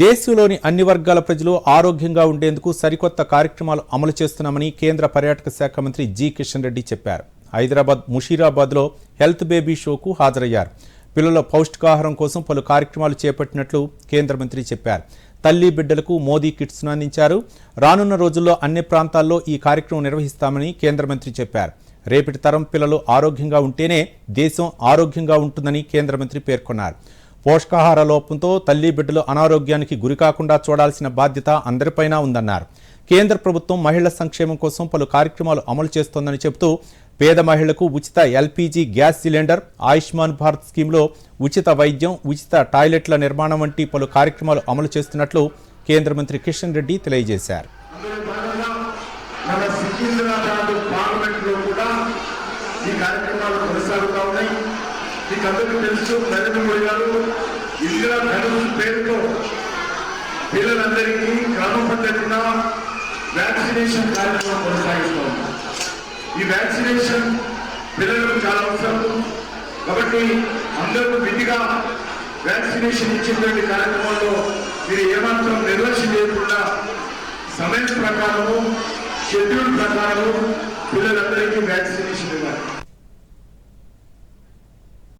దేశంలోని అన్ని వర్గాల ప్రజలు ఆరోగ్యంగా ఉండేందుకు సరికొత్త కార్యక్రమాలు అమలు చేస్తున్నామని కేంద్ర పర్యాటక శాఖ మంత్రి జి కిషన్ రెడ్డి చెప్పారు. హైదరాబాద్ ముషీరాబాద్లో హెల్త్ బేబీ షోకు హాజరయ్యారు. పిల్లల పౌష్టికాహారం కోసం పలు కార్యక్రమాలు చేపట్టినట్లు కేంద్ర మంత్రి చెప్పారు. తల్లి బిడ్డలకు మోదీ కిట్స్ను అందించారు. రానున్న రోజుల్లో అన్ని ప్రాంతాల్లో ఈ కార్యక్రమం నిర్వహిస్తామని కేంద్ర మంత్రి చెప్పారు. రేపటి తరం పిల్లలు ఆరోగ్యంగా ఉంటేనే దేశం ఆరోగ్యంగా ఉంటుందని కేంద్ర మంత్రి పేర్కొన్నారు. పోషకాహార లోపంతో తల్లి బిడ్డలు అనారోగ్యానికి గురికాకుండా చూడాల్సిన బాధ్యత అందరిపైన ఉందన్నారు. కేంద్ర ప్రభుత్వం మహిళల సంక్షేమం కోసం పలు కార్యక్రమాలు అమలు చేస్తోందని చెబుతూ పేద మహిళలకు ఉచిత LPG gas cylinder Ayushman Bharat స్కీమ్లో ఉచిత వైద్యం ఉచిత టాయిలెట్ల నిర్మాణం వంటి పలు కార్యక్రమాలు అమలు చేస్తున్నట్లు కేంద్ర మంత్రి కిషన్ రెడ్డి తెలియజేశారు. కూడా ఈ కార్యక్రమాలు కొనసాగుతా ఉన్నాయి. మీకు అందరికీ తెలుసు నరేంద్ర మోడీ గారు ఇందిరా ధనుష్ పేరుతో పిల్లలందరికీ క్రమ పద్ధతిన వ్యాక్సినేషన్ కార్యక్రమం కొనసాగిస్తూ ఈ వ్యాక్సినేషన్ పిల్లలకు చాలా అవసరం. కాబట్టి అందరూ విధిగా వ్యాక్సినేషన్ ఇచ్చినటువంటి కార్యక్రమంలో మీరు ఏమాత్రం నిర్లక్ష్యం చేయకుండా సమయం ప్రకారము షెడ్యూల్ ప్రకారము పిల్లలందరికీ వ్యాక్సినేషన్